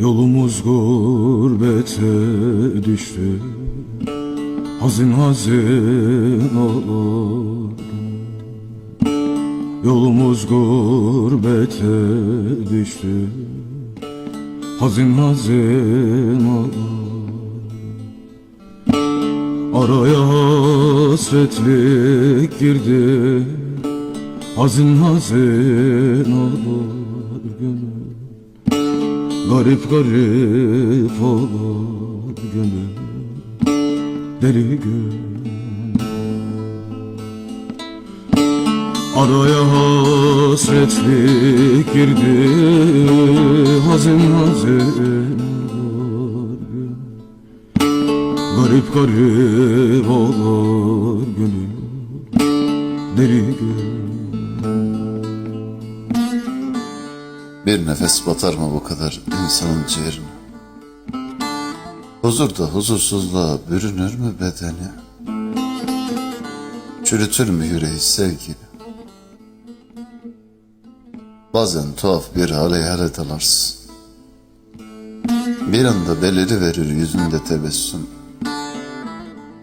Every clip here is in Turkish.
Yolumuz gurbete düştü. Hazin hazin olur Yolumuz gurbete düştü. Hazin hazin olur Araya hasretlik girdi. Hazin hazin olur Garip garip olur gönül Deli gönül. Araya hasretlik girdi Hazin hazin Garip garip olur gönül Deli gönül Bir nefes batar mı bu kadar insanın ciğerine? Huzurda huzursuzluğa bürünür mü bedeni? Çürütür mü yüreği sevgini? Bazen tuhaf bir hale hale dalarsın. Bir anda beliri verir yüzünde tebessüm.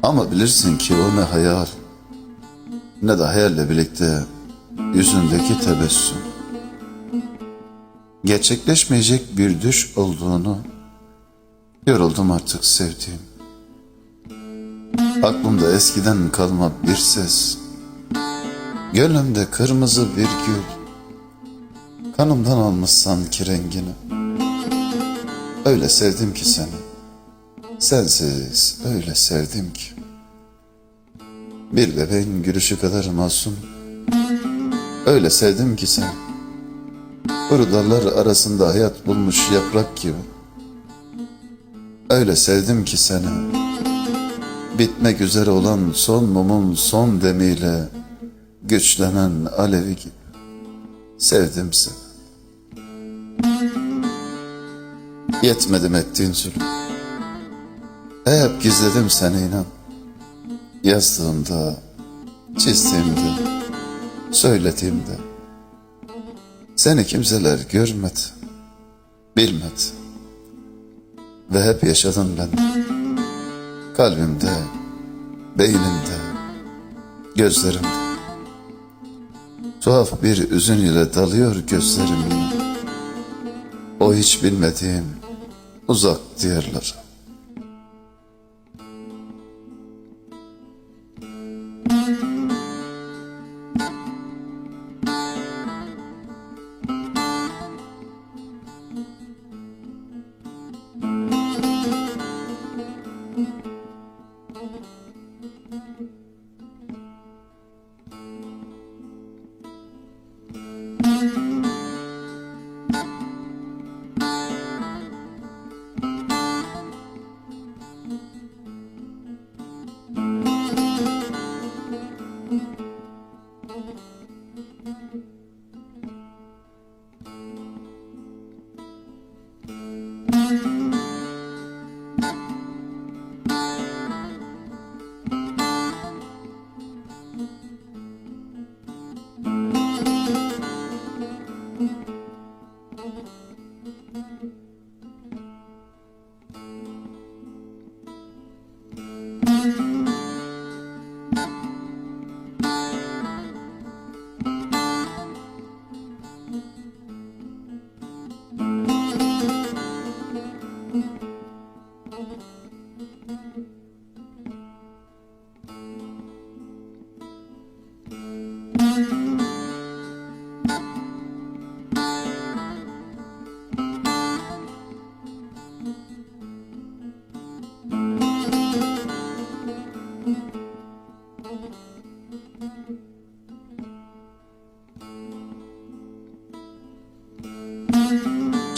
Ama bilirsin ki o ne hayal, ne de hayalle birlikte yüzündeki tebessüm gerçekleşmeyecek bir düş olduğunu yoruldum artık sevdiğim. Aklımda eskiden kalma bir ses, gönlümde kırmızı bir gül, kanımdan almış sanki rengini. Öyle sevdim ki seni, sensiz öyle sevdim ki. Bir bebeğin gülüşü kadar masum, öyle sevdim ki seni. Kuru dallar arasında hayat bulmuş yaprak gibi. Öyle sevdim ki seni. Bitmek üzere olan son mumun son demiyle güçlenen alevi gibi. Sevdim seni. Yetmedim ettiğin zulüm. Hep gizledim seni inan. Yazdığımda, çizdiğimde, söylediğimde. Seni kimseler görmedi, bilmedi. Ve hep yaşadın bende. Kalbimde, beynimde, gözlerimde. Tuhaf bir üzün ile dalıyor gözlerim. O hiç bilmediğim uzak diyarlara.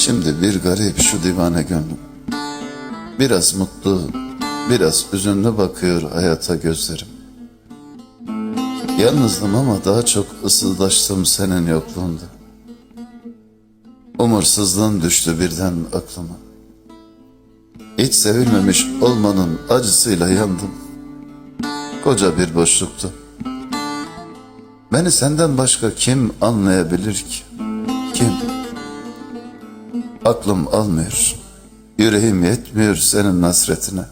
Şimdi bir garip şu divane gönlüm. Biraz mutlu, biraz üzünlü bakıyor hayata gözlerim. Yalnızdım ama daha çok ısıldaştım senin yokluğunda. Umursuzluğun düştü birden aklıma. Hiç sevilmemiş olmanın acısıyla yandım. Koca bir boşluktu. Beni senden başka kim anlayabilir ki? Aklım almıyor. Yüreğim yetmiyor senin nasretine.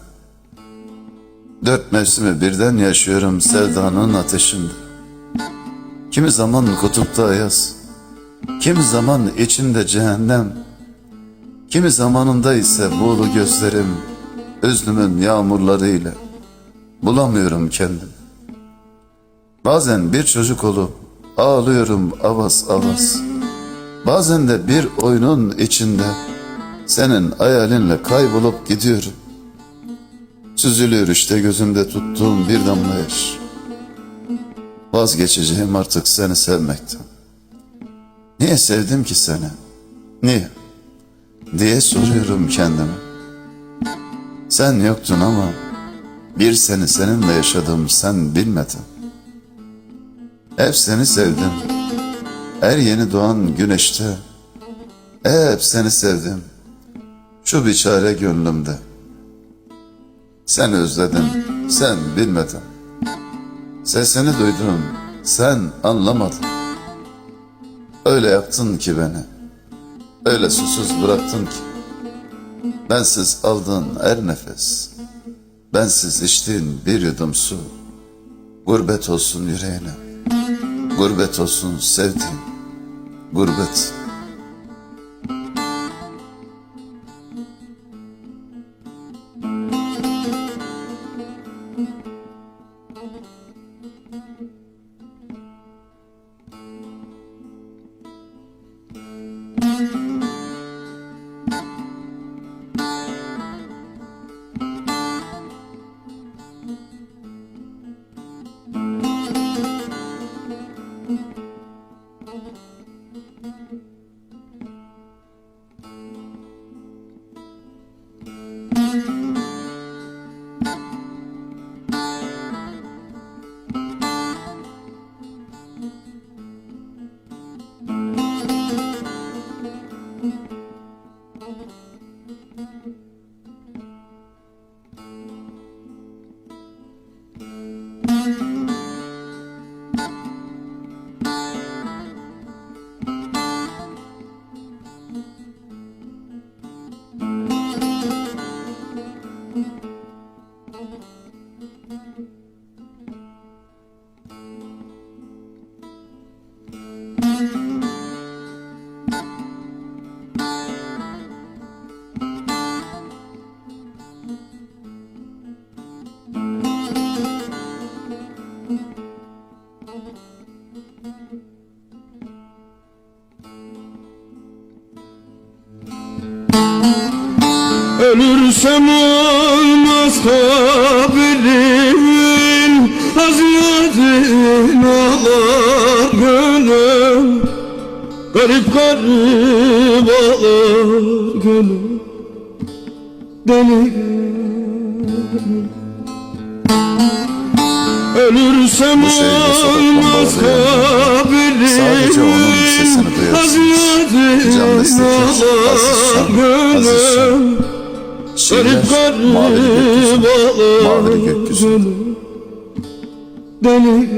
Dört mevsimi birden yaşıyorum sevdanın ateşinde. Kimi zaman kutupta ayaz, kimi zaman içinde cehennem, kimi zamanında ise buğulu gözlerim, özlümün yağmurlarıyla bulamıyorum kendim. Bazen bir çocuk olup ağlıyorum avaz avaz. Bazen de bir oyunun içinde senin hayalinle kaybolup gidiyorum. Süzülüyor işte gözümde tuttuğum bir damla yaş. Vazgeçeceğim artık seni sevmekten. Niye sevdim ki seni? Niye? Diye soruyorum kendime. Sen yoktun ama bir seni seninle yaşadım sen bilmedin. Hep seni sevdim. Her yeni doğan güneşte hep seni sevdim. Şu biçare gönlümde. Sen özledin, sen bilmedin. Sesini duydum, sen anlamadın. Öyle yaptın ki beni. Öyle susuz bıraktın ki. Bensiz aldığın her nefes. Bensiz içtiğin bir yudum su. Gurbet olsun yüreğine. Gurbet olsun sevdiğim. Gurbet. Ölürsem olmaz kabrimin Hazretin ağlar gönlüm. Garip garip ağlar gönlüm. Deli Ölürsem şehirde sokak olmaz kabrimin Hazretin ağlar gönlüm Garip mavili gökyüzü. Deli